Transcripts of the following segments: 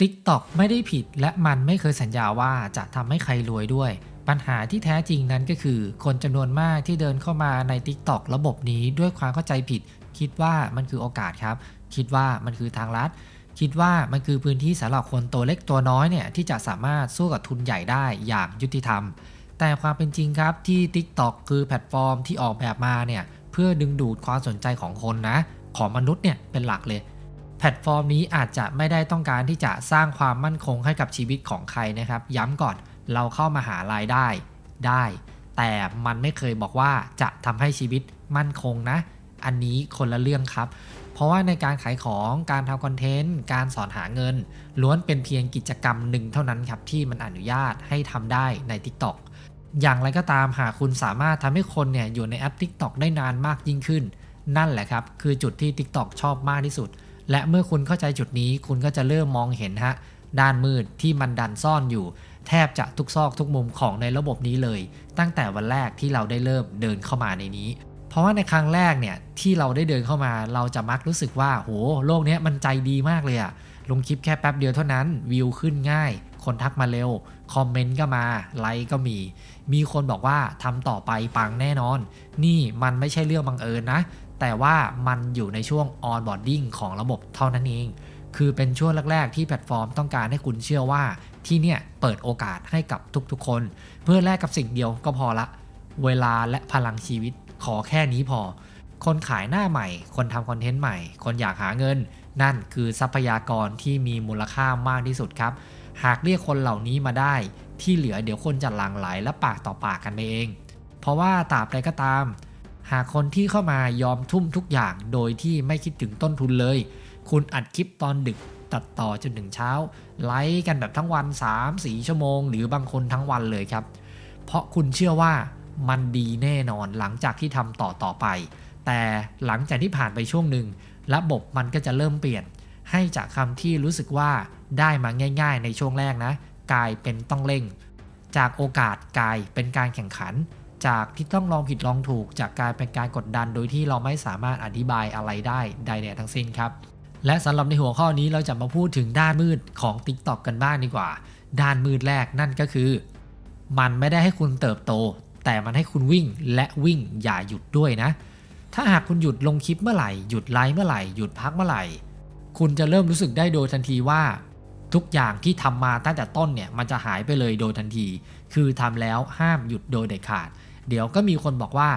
TikTok ไม่ได้ผิดและมันไม่เคยสัญญาว่าจะทำให้ใครรวยด้วย ปัญหาที่แท้จริงนั้นก็คือ คนจำนวนมากที่เดินเข้ามาใน TikTok ระบบนี้ด้วยความเข้าใจผิด คิดว่ามันคือโอกาสครับ คิดว่ามันคือทางลัดคิดว่ามันคือพื้นที่สำหรับคนตัวเล็กตัวน้อยเนี่ยที่จะสามารถสู้กับทุนใหญ่ได้อย่างยุติธรรม แต่ความเป็นจริงครับที่ TikTok คือแพลตฟอร์มที่ออกแบบมาเนี่ยเพื่อดึงดูดความสนใจของคนนะ ของมนุษย์เนี่ยเป็นหลักเลย แพลตฟอร์มนี้อาจจะไม่ได้ต้องการที่จะสร้างความมั่นคงให้กับชีวิตของใครนะครับ ย้ำก่อนเราเข้ามาหารายได้ได้ แต่มันไม่เคยบอกว่าจะทำให้ชีวิตมั่นคงนะ อันนี้คนละเรื่องครับ เพราะว่าในการขายของการทำคอนเทนต์ การสอนหาเงิน ล้วนเป็นเพียงกิจกรรมหนึ่งเท่านั้นครับที่มันอนุญาตให้ทำได้ใน TikTok อย่างไรก็ตามหากคุณสามารถทำให้คนเนี่ยอยู่ในแอป TikTok ได้นานมากยิ่งขึ้น นั่นแหละครับ คือจุดที่ TikTok ชอบมากที่สุด และเมื่อคุณเข้าใจจุดนี้คุณก็จะเริ่มมองเห็นฮะด้านมืดที่มันดันซ่อนอยู่ แทบจะทุกซอกทุกมุมของในระบบนี้เลย ตั้งแต่วันแรกที่เราได้เริ่มเดินเข้ามาในนี้ เพราะว่าในครั้งแรกเนี่ยที่เราได้เดินเข้ามา เราจะมักรู้สึกว่าโหโลกนี้มันใจดีมากเลยอะลงคลิปแค่แป๊บเดียวเท่านั้นวิวขึ้นง่าย คนทักมาเร็ว คอมเมนต์ก็มาไลค์ก็มี มีคนบอกว่าทำต่อไปปังแน่นอน นี่มันไม่ใช่เรื่องบังเอิญนะ แต่ว่ามันอยู่ในช่วง onboarding ของระบบเท่านั้นเอง คือเป็นช่วงแรก ๆ ที่แพลตฟอร์มต้องการให้คุณเชื่อว่าที่เนี่ยเปิดโอกาสให้กับทุกๆคน เพื่อแลกกับสิ่งเดียวก็พอละ เวลาและพลังชีวิตขอแค่นี้พอ คนขายหน้าใหม่ คนทำคอนเทนต์ใหม่ คนอยากหาเงิน นั่นคือทรัพยากรที่มีมูลค่ามากที่สุดครับ หากเรียกคนเหล่านี้มาได้ ที่เหลือเดี๋ยวคนจะหลั่งไหลและปากต่อปากกันไปเอง เพราะว่าตราบใดก็ตาม หากคนที่เข้ามายอมทุ่มทุกอย่างโดยที่ไม่คิดถึงต้นทุนเลย คุณอัดคลิปตอนดึกตัดต่อจนถึงเช้า ไลฟ์กันแบบทั้งวัน 3-4 ชั่วโมง หรือบางคนทั้งวันเลยครับ เพราะคุณเชื่อว่ามันดีแน่นอนหลังจากที่ทำต่อต่อไป แต่หลังจากที่ผ่านไปช่วงหนึ่ง ระบบมันก็จะเริ่มเปลี่ยน ให้จากคำที่รู้สึกว่าได้มาง่าย ๆ ในช่วงแรกนะ กลายเป็นต้องเร่ง จากโอกาสกลายเป็นการแข่งขัน จากที่ต้องลองผิดลองถูก จากกายเป็นการกดดันโดยที่เราไม่สามารถอธิบายอะไรได้ใดๆทั้งสิ้นครับและสำหรับในหัวข้อนี้เราจะมาพูดถึงด้านมืดของ TikTok กันบ้างดีกว่า ด้านมืดแรกนั่นก็คือ มันไม่ได้ให้คุณเติบโต แต่มันให้คุณวิ่งและวิ่งอย่าหยุดด้วยนะ ถ้าหากคุณหยุดลงคลิปเมื่อไหร่หยุดไลฟ์เมื่อไหร่หยุดพักเมื่อไหร่ คุณจะเริ่มรู้สึกได้โดยทันทีว่า ทุกอย่างที่ทำมาตั้งแต่ต้นเนี่ยมันจะหายไปเลยโดยทันที คือทำแล้วห้ามหยุดโดยเด็ดขาด เดี๋ยวก็มีคนบอกว่า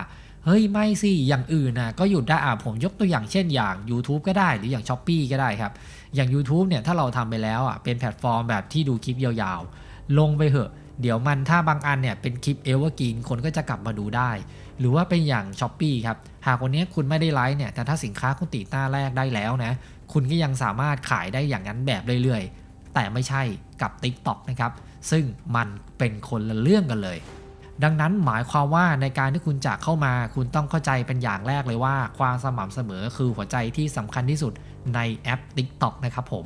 เฮ้ย ไม่สิ อย่างอื่นนะก็หยุดได้อะผมยกตัวอย่างเช่นอย่าง YouTube ก็ได้หรืออย่าง s h อ p e e ก็ได้ครับ อย่าง YouTube เนี่ยถ้าเราทำไปแล้วอะเป็นแพลตฟอร์มแบบที่ดูคลิปยาวๆ ลงไปเหอะ เดี๋ยวมันถ้าบางอันเนี่ยเป็นคลิปเอเวอร์กินคนก็จะกลับมาดูได้ หรือว่าเป็นอย่าง s h อ p e e ครับหากวันนี้คุณไม่ได้ไลฟ์เนี่ยแต่ถ้าสินค้าคุณติดหน้าแรกได้แล้วนะคุณก็ยังสามารถขายได้อย่างนั้นแบบเรื่อยๆแต่ไม่ใช่กับ TikTok นะครับ ซึ่งมันเป็นคนละเรื่องกันเลย ดังนั้นหมายความว่าในการที่คุณจะเข้ามาคุณต้องเข้าใจเป็นอย่างแรกเลยว่า ความสม่ำเสมอคือหัวใจที่สำคัญที่สุดในแอป TikTok นะครับผม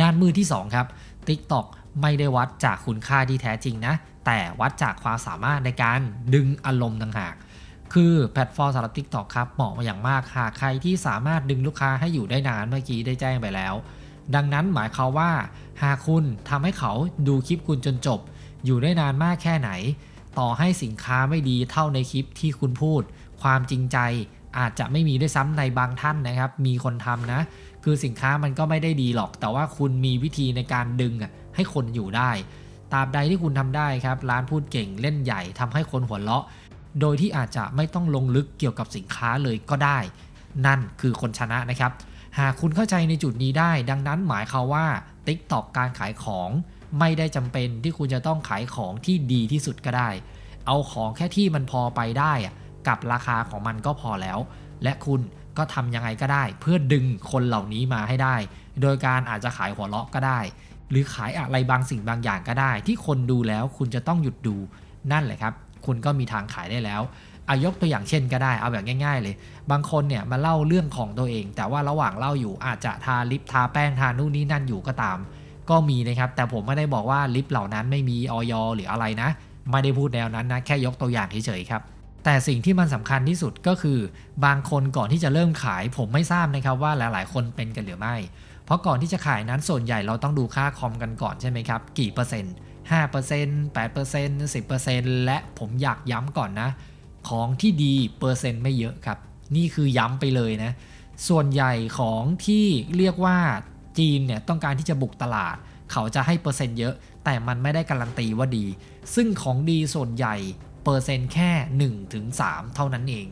ด้านมือที่ 2 ครับ TikTok ไม่ได้วัดจากคุณค่าที่แท้จริงนะ แต่วัดจากความสามารถในการดึงอารมณ์ต่างหาก คือแพลตฟอร์มสำหรับ TikTok ครับเหมาะมาอย่างมากหากใครที่สามารถดึงลูกค้าให้อยู่ได้นานเมื่อกี้ได้แจ้งไปแล้ว ดังนั้นหมายความว่า หากคุณทำให้เขาดูคลิปคุณจนจบ อยู่ได้นานมากแค่ไหน ต่อให้สินค้าไม่ดีเท่าในคลิปที่คุณพูด ความจริงใจอาจจะไม่มีด้วยซ้ำในบางท่านนะครับ มีคนทำนะ คือสินค้ามันก็ไม่ได้ดีหรอก แต่ว่าคุณมีวิธีในการดึงให้คนอยู่ได้ ตราบใดที่คุณทำได้ครับ ร้านพูดเก่งเล่นใหญ่ทำให้คนหัวเราะ โดยที่อาจจะไม่ต้องลงลึกเกี่ยวกับสินค้าเลยก็ได้ นั่นคือคนชนะนะครับ หากคุณเข้าใจในจุดนี้ได้ ดังนั้นหมายความว่า TikTok การขายของ ไม่ได้จำเป็นที่คุณจะต้องขายของที่ดีที่สุดก็ได้ เอาของแค่ที่มันพอไปได้กับราคาของมันก็พอแล้ว และคุณก็ทำยังไงก็ได้ เพื่อดึงคนเหล่านี้มาให้ได้ โดยการอาจจะขายหัวเราะก็ได้ หรือขายอะไรบางสิ่งบางอย่างก็ได้ ที่คนดูแล้วคุณจะต้องหยุดดูนั่นแหละครับ คุณก็มีทางขายได้แล้วอายกตัวอย่างเช่นก็ได้ เอาแบบง่าย ๆ เลย บางคนเนี่ยมาเล่าเรื่องของตัวเอง แต่ว่าระหว่างเล่าอยู่อาจจะทาลิปทาแป้งทานู่นนี่นั่นอยู่ก็ตาม ก็มีนะครับ แต่ผมไม่ได้บอกว่าลิปเหล่านั้นไม่มีออยหรืออะไรนะ ไม่ได้พูดแนวนั้นนะ แค่ยกตัวอย่างเฉยๆครับแต่สิ่งที่มันสำคัญที่สุดก็คือบางคนก่อนที่จะเริ่มขาย ผมไม่ทราบนะครับว่าหลาย ๆ คนเป็นกันหรือไม่ เพราะก่อนที่จะขายนั้นส่วนใหญ่เราต้องดูค่าคอมกันก่อนใช่ไหมครับ กี่เปอร์เซ็นต์5% 8% 10%และผมอยากย้ำก่อนนะ ของที่ดีเปอร์เซ็นต์ไม่เยอะครับ นี่คือย้ำไปเลยนะ ส่วนใหญ่ของที่เรียกว่า จีนเนี่ยต้องการที่จะบุกตลาด เขาจะให้เปอร์เซ็นต์เยอะ แต่มันไม่ได้การันตีว่าดี ซึ่งของดีส่วนใหญ่เปอร์เซ็นต์แค่1ถึง3เท่านั้นเอง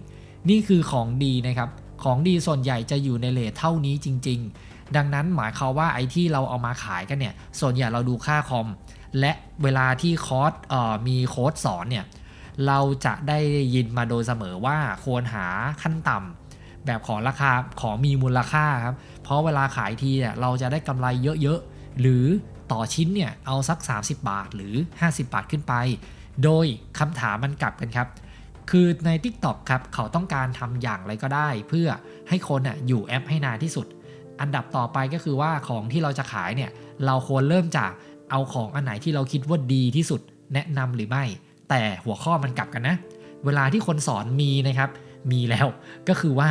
นี่คือของดีนะครับ ของดีส่วนใหญ่จะอยู่ในเลทเท่านี้จริง ๆ ดังนั้นหมายความว่าไอ้ที่เราเอามาขายกันเนี่ย ส่วนใหญ่เราดูค่าคอม และเวลาที่คอร์สมีโค้ดสอนเนี่ย เราจะได้ยินมาโดยเสมอว่าควรหาขั้นต่ำ แบบของราคาของมีมูลค่าครับ เพราะเวลาขายทีเนี่ยเราจะได้กำไรเยอะๆ หรือต่อชิ้นเนี่ยเอาสัก 30 บาทหรือ 50 บาทขึ้นไป โดยคำถามมันกลับกันครับ คือใน TikTok ครับเขาต้องการทำอย่างไรก็ได้ เพื่อให้คนอะอยู่แอปให้นานที่สุด อันดับต่อไปก็คือว่าของที่เราจะขายเนี่ยเราควรเริ่มจากเอาของอันไหนที่เราคิดว่าดีที่สุดแนะนำหรือไม่ แต่หัวข้อมันกลับกันนะ เวลาที่คนสอนมีนะครับ มีแล้ว ก็คือว่า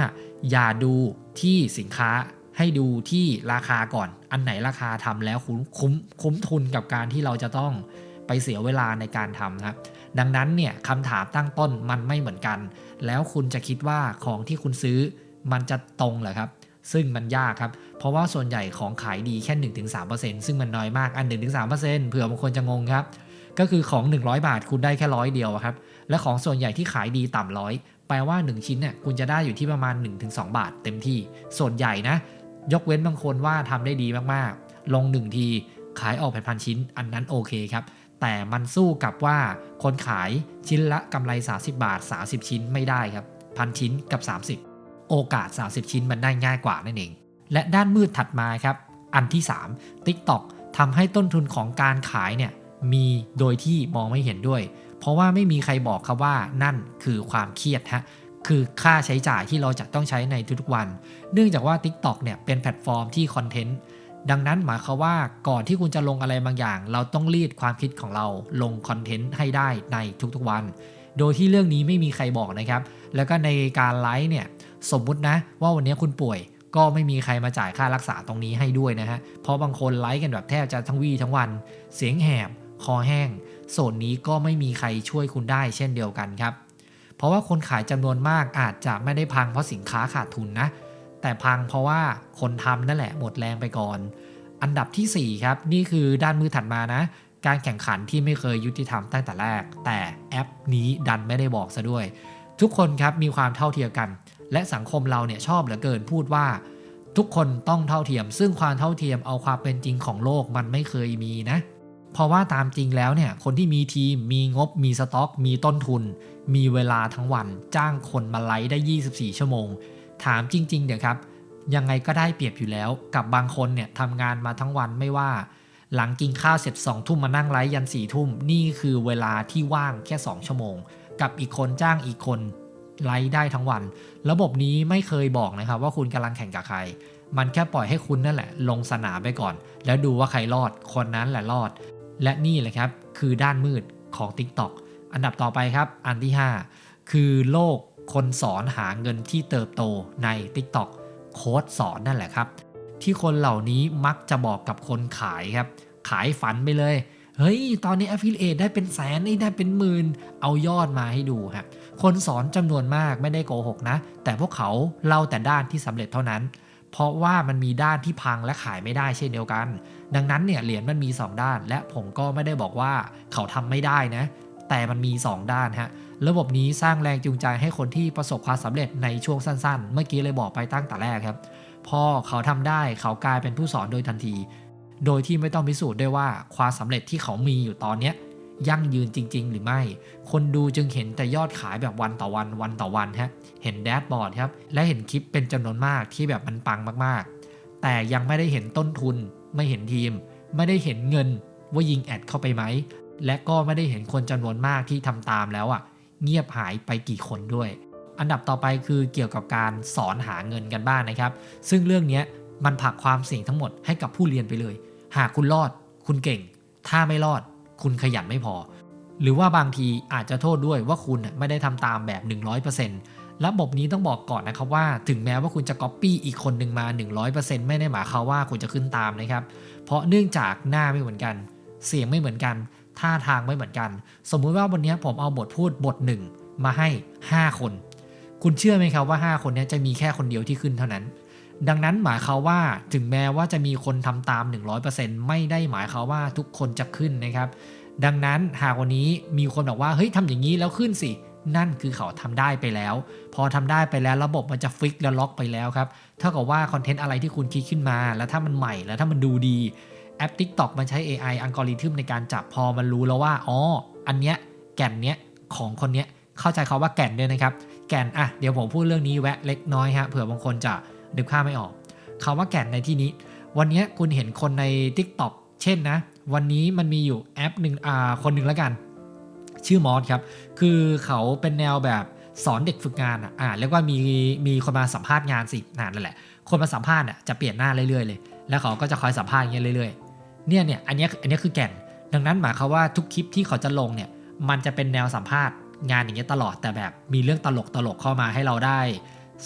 อย่าดูที่สินค้าให้ดูที่ราคาก่อน อันไหนราคาทำแล้วคุ้มคุ้มคุ้มทุนกับการที่เราจะต้องไปเสียเวลาในการทำนะครับ ดังนั้นเนี่ยคำถามตั้งต้นมันไม่เหมือนกัน แล้วคุณจะคิดว่าของที่คุณซื้อมันจะตรงเหรอครับ ซึ่งมันยากครับ เพราะว่าส่วนใหญ่ของขายดีแค่ 1-3%ซึ่งมันน้อยมากอัน 1-3%เผื่อบางคนจะงงครับ ก็คือของ 100 บาทคุณได้แค่ร้อยเดียวครับ และของส่วนใหญ่ที่ขายดีต่ำร้อย แปลว่า 1 ชิ้นเนี่ยคุณจะได้อยู่ที่ประมาณ 1-2 บาทเต็มที่ ส่วนใหญ่นะ ยกเว้นบางคนว่าทำได้ดีมากๆ ลง 1 ทีขายออกเป็นพันชิ้น อันนั้นโอเคครับ แต่มันสู้กับว่าคนขายชิ้นละกำไร 30 บาท 30 ชิ้นไม่ได้ครับพันชิ้นกับ 30 โอกาส 30 ชิ้นมันได้ง่ายกว่านั่นเอง และด้านมืดถัดมาครับ อันที่ 3 TikTok ทำให้ต้นทุนของการขายเนี่ยมีโดยที่มองไม่เห็นด้วย เพราะว่าไม่มีใครบอกครับว่านั่นคือความเครียดฮะคือค่าใช้จ่ายที่เราจะต้องใช้ในทุกๆวัน เนื่องจากว่า TikTok เนี่ยเป็นแพลตฟอร์มที่คอนเทนต์ดังนั้นหมายความว่าก่อนที่คุณจะลงอะไรบางอย่าง เราต้องรีดความคิดของเราลงคอนเทนต์ให้ได้ในทุกๆวัน โดยที่เรื่องนี้ไม่มีใครบอกนะครับ แล้วก็ในการไลฟ์เนี่ยสมมุตินะว่าวันนี้คุณป่วยก็ไม่มีใครมาจ่ายค่ารักษาตรงนี้ให้ด้วยนะฮะ เพราะบางคนไลฟ์กันแบบแทบจะทั้งวี่ทั้งวัน เสียงแหบ คอแห้ง โซนนี้ก็ไม่มีใครช่วยคุณได้เช่นเดียวกันครับ เพราะว่าคนขายจำนวนมากอาจจะไม่ได้พังเพราะสินค้าขาดทุนนะ แต่พังเพราะว่าคนทำนั่นแหละหมดแรงไปก่อน อันดับทีสี่4ครับนี่คือด้านมือถัดมานะ การแข่งขันที่ไม่เคยยุติธรรมตั้งแต่แรก แต่แอปนี้ดันไม่ได้บอกซะด้วย ทุกคนครับมีความเท่าเทียมกัน และสังคมเราเนี่ยชอบเหลือเกินพูดว่าทุกคนต้องเท่าเทียม ซึ่งความเท่าเทียมเอาความเป็นจริงของโลกมันไม่เคยมีนะ เพราะว่าตามจริงแล้วเนี่ยคนที่มีทีมมีงบมีสต็อก มีต้นทุน มีเวลาทั้งวัน จ้างคนมาไลฟ์ได้ 24 ชั่วโมง ถามจริงๆเดี๋ยวครับ ยังไงก็ได้เปรียบอยู่แล้วกับบางคนเนี่ยทำงานมาทั้งวันไม่ว่า หลังกินข้าวเสร็จ2ทุ่มมานั่งไลฟ์ยัน4ทุ่มนี่คือเวลาที่ว่างแค่ 2 ชั่วโมง กับอีกคนจ้างอีกคนไลฟ์ได้ทั้งวัน ระบบนี้ไม่เคยบอกนะครับว่าคุณกำลังแข่งกับใคร มันแค่ปล่อยให้คุณนั่นแหละ ลงสนามไปก่อน แล้วดูว่าใครรอด คนนั้นแหละรอด และนี่แหละครับ คือด้านมืดของ TikTok อันดับต่อไปครับ อันที่ 5 คือโลกคนสอนหาเงินที่เติบโตใน TikTok โค้ดสอนนั่นแหละครับ ที่คนเหล่านี้มักจะบอกกับคนขายครับ ขายฝันไปเลย เฮ้ย ตอนนี้ Affiliate ได้เป็นแสนนี่ได้เป็นหมื่น เอายอดมาให้ดูครับคนสอนจำนวนมากไม่ได้โกหกนะ แต่พวกเขาเล่าแต่ด้านที่สำเร็จเท่านั้น เพราะว่ามันมีด้านที่พังและขายไม่ได้เช่นเดียวกัน ดังนั้นเนี่ยเหรียญมันมี 2 ด้าน และผมก็ไม่ได้บอกว่าเขาทำไม่ได้นะ แต่มันมี 2 ด้านฮะระบบนี้สร้างแรงจูงใจให้คนที่ประสบความสำเร็จในช่วงสั้นๆ เมื่อกี้เลยบอกไปตั้งแต่แรกครับ พอเขาทำได้เขากลายเป็นผู้สอนโดยทันที โดยที่ไม่ต้องพิสูจน์ด้วยว่าความสำเร็จที่เขามีอยู่ตอนเนี้ยยั่งยืนจริง ๆ หรือไม่ คนดูจึงเห็นแต่ยอดขายแบบวันต่อวันวันต่อวันฮะ เห็นแดชบอร์ดครับ และเห็นคลิปเป็นจำนวนมากที่แบบมันปังมากๆ แต่ยังไม่ได้เห็นต้นทุน ไม่เห็นทีม ไม่ได้เห็นเงินว่ายิงแอดเข้าไปไหม และก็ไม่ได้เห็นคนจำนวนมากที่ทำตามแล้วอะ เงียบหายไปกี่คนด้วย อันดับต่อไปคือเกี่ยวกับการสอนหาเงินกันบ้างนนะครับ ซึ่งเรื่องนี้มันผลักความเสี่ยงทั้งหมดให้กับผู้เรียนไปเลย หากคุณรอด คุณเก่ง ถ้าไม่รอด คุณขยันไม่พอ หรือว่าบางทีอาจจะโทษด้วยว่าคุณไม่ได้ทำตามแบบ 100% ระบบนี้ต้องบอกก่อนนะครับว่าถึงแม้ว่าคุณจะ Copy อีกคนหนึ่งมา 100%ไม่ได้หมายความว่าคุณจะขึ้นตามนะครับ เพราะเนื่องจากหน้าไม่เหมือนกัน เสียงไม่เหมือนกัน ท่าทางไม่เหมือนกัน สมมุติว่าวันนี้ผมเอาบทพูดบทหนึ่งมาให้ 5 คน คุณเชื่อไหมครับว่า 5 คนนี้จะมีแค่คนเดียวที่ขึ้นเท่านั้น ดังนั้นหมายความว่าถึงแม้ว่าจะมีคนทำตาม 100%ไม่ได้หมายความว่าทุกคนจะขึ้นนะครับ ดังนั้นหากวันนี้มีคนบอกว่าเฮ้ยทำอย่างนี้แล้วขึ้นสิ นั่นคือเขาทำได้ไปแล้ว พอทำได้ไปแล้วระบบมันจะฟิกและล็อกไปแล้วครับเท่ากับว่าคอนเทนต์อะไรที่คุณคิดขึ้นมา แล้วถ้ามันใหม่แล้วถ้ามันดูดีแอป TikTok มันใช้ AI อัลกอริทึมในการจับพอมันรู้แล้วว่าอ๋ออันเนี้ยแก่นเนี้ยของคนเนี้ยเข้าใจเขาว่าแก่นด้วยนะครับ แก่นอะเดี๋ยวผมพูดเรื่องนี้แวะเล็กน้อยฮะเผื่อบางคนจะนึกภาพไม่ออกคาว่าแก่นในที่นี้ วันนี้คุณเห็นคนใน TikTok เช่นนะ วันนี้มันมีอยู่แอปหนึ่งอ่าคนหนึ่งแล้วกัน ชื่อมอสครับ คือเขาเป็นแนวแบบสอนเด็กฝึกงานอะอ่าเรียกว่ามีมีคนมาสัมภาษณ์งานสินานนั่นแหละ คนมาสัมภาษณ์อะจะเปลี่ยนหน้าเรื่อยๆเลย แล้วเขาก็จะคอยสัมภาษณ์อย่างเงี้ยเรื่อยๆ เนี่ยเนี่ยอันนี้อันนี้คือแก่น ดังนั้นหมายความว่าทุกคลิปที่เขาจะลงเนี่ย มันจะเป็นแนวสัมภาษณ์งานอย่างเงี้ยตลอด แต่แบบมีเรื่องตลกตลกเข้ามาให้เราได้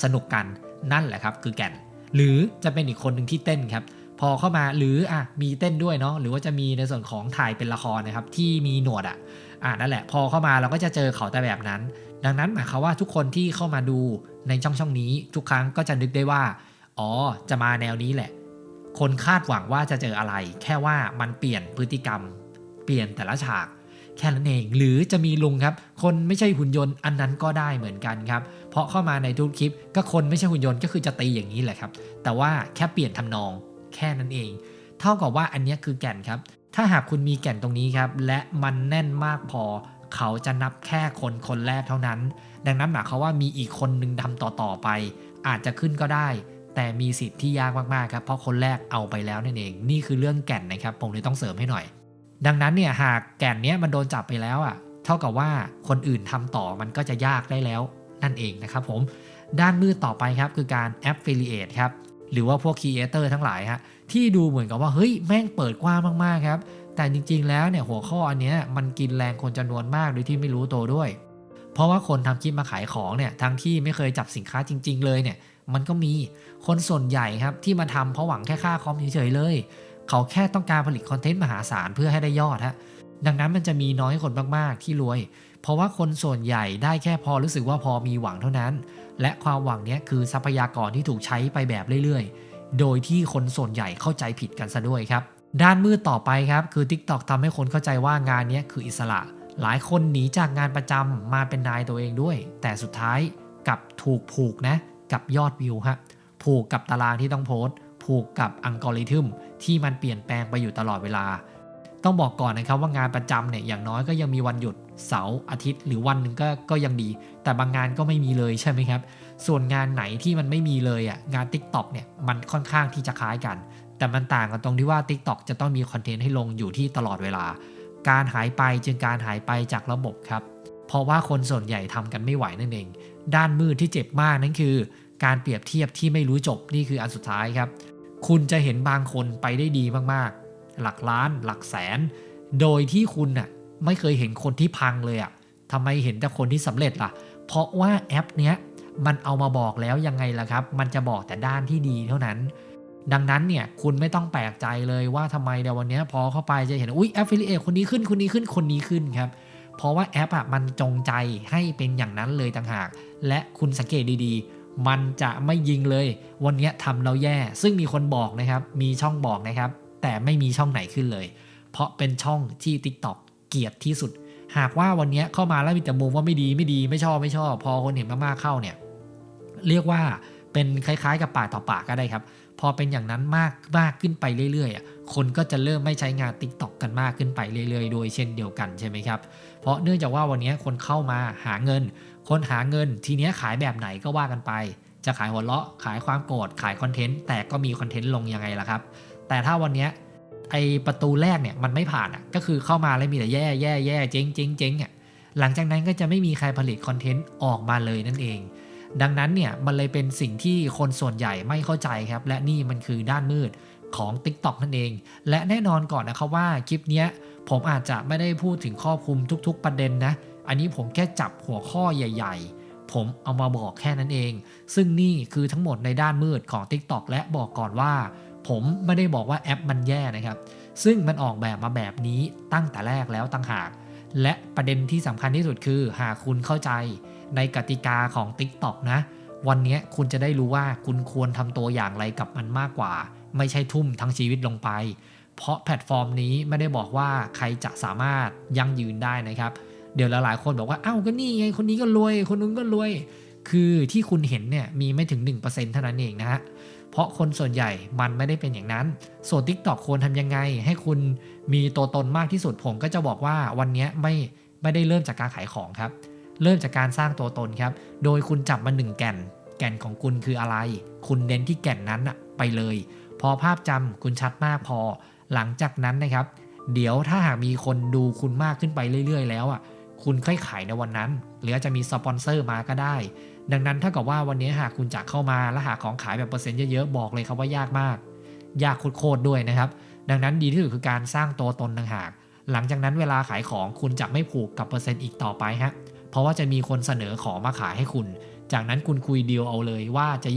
สนุกกัน นั่นแหละครับ คือแก่น หรือจะเป็นอีกคนหนึ่งที่เต้นครับ พอเข้ามาหรืออะมีเต้นด้วยเนาะ หรือว่าจะมีในส่วนของถ่ายเป็นละครนะครับที่มีหนวดอะ อ่านั่นแหละ พอเข้ามาเราก็จะเจอเขาแต่แบบนั้น ดังนั้นหมายความว่าทุกคนที่เข้ามาดูในช่องช่องนี้ ทุกครั้งก็จะนึกได้ว่า อ๋อ จะมาแนวนี้แหละ คนคาดหวังว่าจะเจออะไร แค่ว่ามันเปลี่ยนพฤติกรรม เปลี่ยนแต่ละฉาก แค่นั้นเอง หรือจะมีลุงครับ คนไม่ใช่หุ่นยนต์อันนั้นก็ได้เหมือนกันครับ เพราะเข้ามาในทุกคลิป ก็คนไม่ใช่หุ่นยนต์ก็คือจะตีอย่างนี้แหละครับ แต่ว่าแค่เปลี่ยนทำนอง แค่นั้นเอง เท่ากับว่าอันนี้คือแก่นครับ ถ้าหากคุณมีแก่นตรงนี้ครับ และมันแน่นมากพอ เขาจะนับแค่คนคนแรกเท่านั้น ดังนั้นหมายความว่ามีอีกคนหนึ่งทำต่อๆไป อาจจะขึ้นก็ได้ แต่มีสิทธิ์ที่ยากมากๆครับเพราะคนแรกเอาไปแล้วนั่นเอง นี่คือเรื่องแก่นนะครับผมเลยต้องเสริมให้หน่อย ดังนั้นเนี่ยหากแก่นเนี้ยมันโดนจับไปแล้วอะเท่ากับว่าคนอื่นทำต่อมันก็จะยากได้แล้วนั่นเองนะครับผมด้านมืดต่อไปครับคือการ affiliate ครับ หรือว่าพวก creator ทั้งหลายฮะที่ดูเหมือนกับว่าเฮ้ยแม่งเปิดกว้างมากๆครับ แต่จริงๆแล้วเนี่ยหัวข้ออันเนี้ยมันกินแรงคนจำนวนมากโดยที่ไม่รู้ตัวด้วย เพราะว่าคนทำคลิปมาขายของเนี่ยทั้งที่ไม่เคยจับสินค้าจริง ๆ เลยเนี่ยมันก็มีคนส่วนใหญ่ครับที่มาทำเพราะหวังแค่ค่าคอมเฉยๆเลย เขาแค่ต้องการผลิตคอนเทนต์มหาศาลเพื่อให้ได้ยอดฮะ ดังนั้นมันจะมีน้อยคนมากๆที่รวย เพราะว่าคนส่วนใหญ่ได้แค่พอรู้สึกว่าพอมีหวังเท่านั้น และความหวังนี้คือทรัพยากรที่ถูกใช้ไปแบบเรื่อยๆ โดยที่คนส่วนใหญ่เข้าใจผิดกันซะด้วยครับ ด้านมืดต่อไปครับคือ TikTok ทำให้คนเข้าใจว่างานนี้คืออิสระ หลายคนหนีจากงานประจำมาเป็นนายตัวเองด้วย แต่สุดท้ายกับถูกผูกนะกับยอดวิวฮะผูกกับตารางที่ต้องโพสต์ผูกกับอัลกอริทึมที่มันเปลี่ยนแปลงไปอยู่ตลอดเวลา ต้องบอกก่อนนะครับว่างานประจำเนี่ยอย่างน้อยก็ยังมีวันหยุดเสาร์อาทิตย์หรือวันหนึ่งก็ก็ยังดี แต่บางงานก็ไม่มีเลยใช่ไหมครับ ส่วนงานไหนที่มันไม่มีเลยอะงาน TikTok เนี่ยมันค่อนข้างที่จะคล้ายกัน แต่มันต่างกันตรงที่ว่า TikTok จะต้องมีคอนเทนต์ให้ลงอยู่ที่ตลอดเวลา การหายไปจึงการหายไปจากระบบครับ เพราะว่าคนส่วนใหญ่ทำกันไม่ไหวนั่นเอง ด้านมืดที่เจ็บมากนั่นคือ การเปรียบเทียบที่ไม่รู้จบนี่คืออันสุดท้ายครับ คุณจะเห็นบางคนไปได้ดีมากๆ หลักล้าน หลักแสน โดยที่คุณน่ะไม่เคยเห็นคนที่พังเลยอะ่ะทำไมเห็นแต่คนที่สำเร็จล่ะ เพราะว่าแอปเนี้ยมันเอามาบอกแล้วยังไงล่ะครับ มันจะบอกแต่ด้านที่ดีเท่านั้น ดังนั้นเนี่ยคุณไม่ต้องแปลกใจเลยว่าทำไมเดี๋ยววันนี้พอเข้าไปจะเห็นอุ้ย affiliate คนนี้ขึ้นคนนี้ขึ้นคนนี้ขึ้นครับ เพราะว่าแอปอะมันจงใจให้เป็นอย่างนั้นเลยต่างหาก และคุณสังเกตดีๆ มันจะไม่ยิงเลย วันนี้ทำเราแย่ ซึ่งมีคนบอกนะครับ มีช่องบอกนะครับ แต่ไม่มีช่องไหนขึ้นเลย เพราะเป็นช่องที่ TikTok เกลียดที่สุด หากว่าวันนี้เข้ามาแล้วมีแต่มุมว่าไม่ดีไม่ดีไม่ชอบไม่ชอบ พอคนเห็นมากๆเข้าเนี่ยเรียกว่าเป็นคล้ายๆ กับปากต่อปากก็ได้ครับ พอเป็นอย่างนั้นมากมากขึ้นไปเรื่อยๆ คนก็จะเริ่มไม่ใช้งาน TikTok กันมากขึ้นไปเรื่อยๆ โดยเช่นเดียวกันใช่ไหมครับ เพราะเนื่องจากว่าวันนี้คนเข้ามาหาเงิน คนหาเงินทีเนี้ยขายแบบไหนก็ว่ากันไป จะขายหัวเราะขายความโกรธขายคอนเทนต์แต่ก็มีคอนเทนต์ลงยังไงล่ะครับ แต่ถ้าวันเนี้ยไอประตูแรกเนี่ยมันไม่ผ่านอะก็คือเข้ามาแล้วมีแต่แย่แย่แย่เจ๊งเจ๊งเจ๊งอะหลังจากนั้นก็จะไม่มีใครผลิตคอนเทนต์ออกมาเลยนั่นเอง ดังนั้นเนี่ยมันเลยเป็นสิ่งที่คนส่วนใหญ่ไม่เข้าใจครับ และนี่มันคือด้านมืดของ TikTok นั่นเอง และแน่นอนก่อนนะครับว่าคลิปเนี้ยผมอาจจะไม่ได้พูดถึงครอบคลุมทุก ๆ ประเด็นนะ อันนี้ผมแค่จับหัวข้อใหญ่ๆผผมเอามาบอกแค่นั้นเอง ซึ่งนี่คือทั้งหมดในด้านมืดของ TikTok และบอกก่อนว่า ผมไม่ได้บอกว่าแอปมันแย่นะครับ ซึ่งมันออกแบบมาแบบนี้ตั้งแต่แรกแล้วตั้งหาก และประเด็นที่สำคัญที่สุดคือ หากคุณเข้าใจในกติกาของ TikTok นะ วันนี้คุณจะได้รู้ว่าคุณควรทำตัวอย่างไรกับมันมากกว่า ไม่ใช่ทุ่มทั้งชีวิตลงไป เพราะแพลตฟอร์มนี้ไม่ได้บอกว่าใครจะสามารถยั่งยืนได้นะครับ เดี๋ยวหลายๆคนบอกว่าเอ้าก็นี่ไงคนนี้ก็รวย คนนู้นก็รวย คือที่คุณเห็นเนี่ยมีไม่ถึง 1%เท่านั้นเองนะฮะ เพราะคนส่วนใหญ่มันไม่ได้เป็นอย่างนั้น ส่วน TikTok ควรทำยังไง ให้คุณมีตัวตนมากที่สุดผมก็จะบอกว่าวันนี้ไม่ไม่ได้เริ่มจากการขายของครับ เริ่มจากการสร้างตัวตนครับ โดยคุณจับมาหนึ่งแก่น แก่นของคุณคืออะไร คุณเน้นที่แก่นนั้นอะไปเลย พอภาพจำคุณชัดมากพอ หลังจากนั้นนะครับ เดี๋ยวถ้าหากมีคนดูคุณมากขึ้นไปเรื่อย ๆ แล้วอะคุณค่อยขายในวันนั้น หรือจะมีสปอนเซอร์มาก็ได้ ดังนั้นถ้ากับว่าวันนี้หากคุณจะเข้ามาและหาของขายแบบเปอร์เซ็นต์เยอะๆบอกเลยครับว่ายากมาก ยากโคตรด้วยนะครับ ดังนั้นดีที่สุดคือการสร้างตัวตนต่างหาก หลังจากนั้นเวลาขายของคุณจะไม่ผูกกับเปอร์เซ็นต์อีกต่อไปฮะเพราะว่าจะมีคนเสนอของมาขายให้คุณ จากนั้นคุณคุยดีลเอาเลยว่าจะ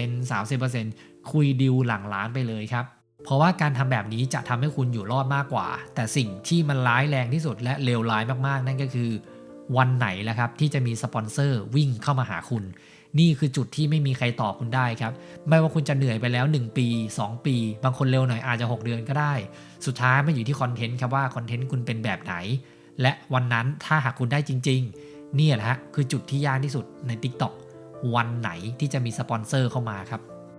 20% 30%คุยดีลหลังล้านไปเลยครับเพราะว่าการทำแบบนี้จะทำให้คุณอยู่รอดมากกว่า แต่สิ่งที่มันร้ายแรงที่สุดและเลวร้ายมากๆ นั่นก็คือ วันไหนแหละครับที่จะมีสปอนเซอร์วิ่งเข้ามาหาคุณ นี่คือจุดที่ไม่มีใครตอบคุณได้ครับ ไม่ว่าคุณจะเหนื่อยไปแล้ว 1 ปี 2 ปี บางคนเร็วหน่อยอาจจะ 6 เดือนก็ได้ สุดท้ายมันอยู่ที่คอนเทนต์ครับว่าคอนเทนต์คุณเป็นแบบไหน และวันนั้นถ้าหากคุณได้จริง ๆ เนี่ยแหละฮะคือจุดที่ยากที่สุดใน TikTok วันไหนที่จะมีสปอนเซอร์เข้ามาครับ